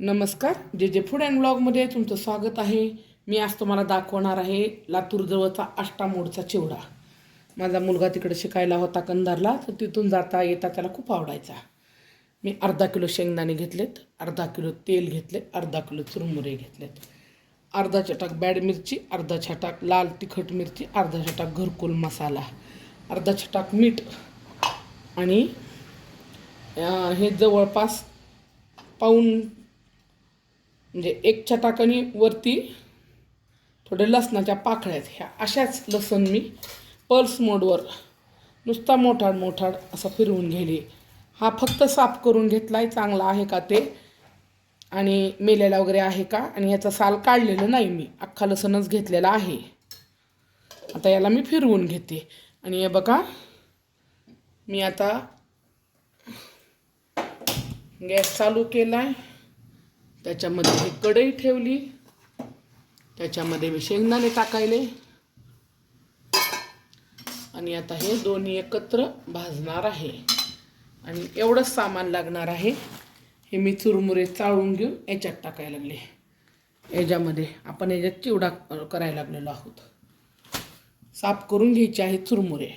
नमस्कार जे जे फूड अँड ब्लॉगमध्ये तुमचं स्वागत आहे. मी आज तुम्हाला दाखवणार आहे लातूरजवळचा आष्टामोडचा चिवडा. माझा मुलगा तिकडे शिकायला होता कंधारला तर तिथून जाता येता त्याला खूप आवडायचा. मी अर्धा किलो शेंगदाणे घेतलेत अर्धा किलो तेल घेतले अर्धा किलो चुरमुरे घेतलेत. अर्धा छटाक बॅड मिरची अर्धा छटाक लाल तिखट मिरची अर्धा छटाक घरकुल मसाला अर्धा छटाक मीठ आणि हे जवळपास पाऊन म्हणजे एक चटाकणी वरती थोडे लसणाच्या पाकळ्या आहेत. ह्या अशाच लसण मी पल्स मोडवर नुसता मोठाड मोठाड असा फिरवून घेली हा फक्त साफ करून घेतला आहे चांगला आहे का ते? आणि मेलेला वगैरे आहे का? आणि याचा साल काढलेलं नाही मी. अख्खा लसणच घेतलेला आहे. आता याला मी फिरवून घेते. आणि हे बघा मी आता गॅस चालू केला आहे त्याच्यामध्ये मी कढई ठेवली. त्याच्यामध्ये मी शेंगदाणे टाकायले. आणि आता हे दोन्ही एकत्र भाजणार आहे. आणि एवढंच सामान लागणार आहे. हे मी चुरमुरे चाळून घेऊन याच्यात टाकायला लागले. याच्यामध्ये आपण याच्यात चिवडा करायला लागलेलो आहोत. साफ करून घ्यायचे आहेत चुरमुरे.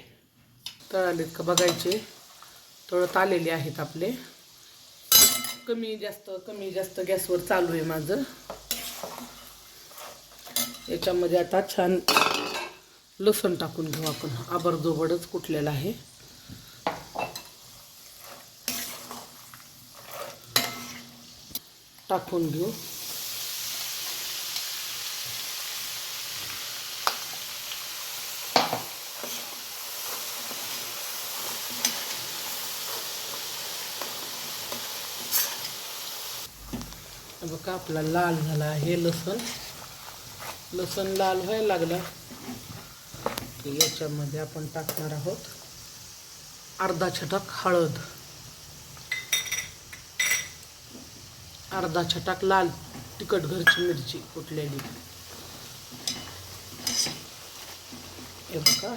तळालेत का बघायचे? तळत आलेले आहेत आपले. कमी जास्त कमी जास्त गॅसवर चालू आहे माझं. याच्यामध्ये आता छान लसूण टाकून घेऊ आपण. आबरजोबडच कुठलेला आहे. टाकून घेऊ. बघा आपला लाल झाला आहे लसूण. लसण लाल व्हायला लागला. की याच्यामध्ये आपण टाकणार आहोत अर्धा छटाक हळद. अर्धा छटाक लाल तिखट घरची मिरची कुठलेली. हे बघा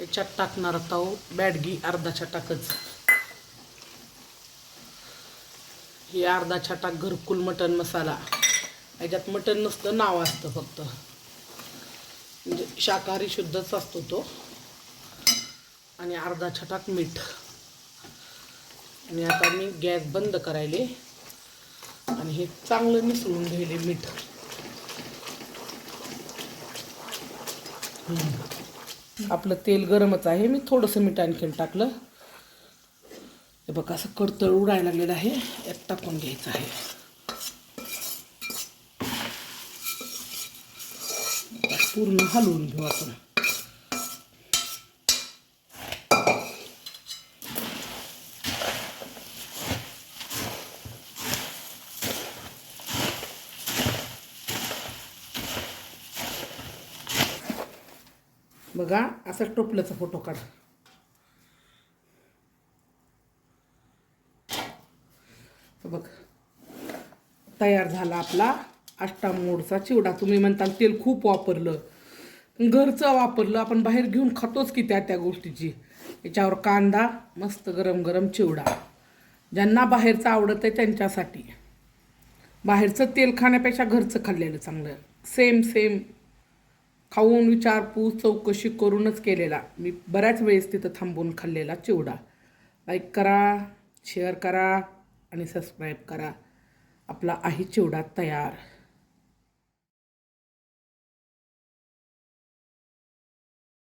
याच्यात टाकणार आहोत बॅडगी अर्धा छटाकच. हे अर्धा छाटा घरकुल मटन मसाला. याच्यात मटन नसतं नाव असतं फक्त. म्हणजे शाकाहारी शुद्धच असतो तो. आणि अर्धा छटाक मीठ. आणि आता मी गॅस बंद करायले. आणि हे चांगलं मिसळून घ्यायले मीठ. हम्म. आपलं तेल गरमच आहे. मी थोडंसं मीठ आणखीन टाकलं. बघा असं कडतळ उडायला लागलेलं आहे. यात टाकून घ्यायचं आहे. पूर्ण हलवून घेऊ आपण. बघा असं टोपल्याचा फोटो काढ. बघ. तयार झाला आपला अष्टामोडचा चिवडा. तुम्ही म्हणताल तेल खूप वापरलं. घरचं वापरलं. आपण बाहेर घेऊन खातोच की त्या त्या गोष्टीची. याच्यावर कांदा मस्त गरम गरम चिवडा. ज्यांना बाहेरचं आवडत आहे त्यांच्यासाठी. बाहेरचं तेल खाण्यापेक्षा घरचं खाल्लेलं चांगलं. सेम सेम खाऊन विचारपूस चौकशी करूनच केलेला. मी बऱ्याच वेळेस तिथं थांबून खाल्लेला चिवडा. लाईक करा शेअर करा. आणि सबस्क्राईब करा. आपला आहे चिवडा तयार.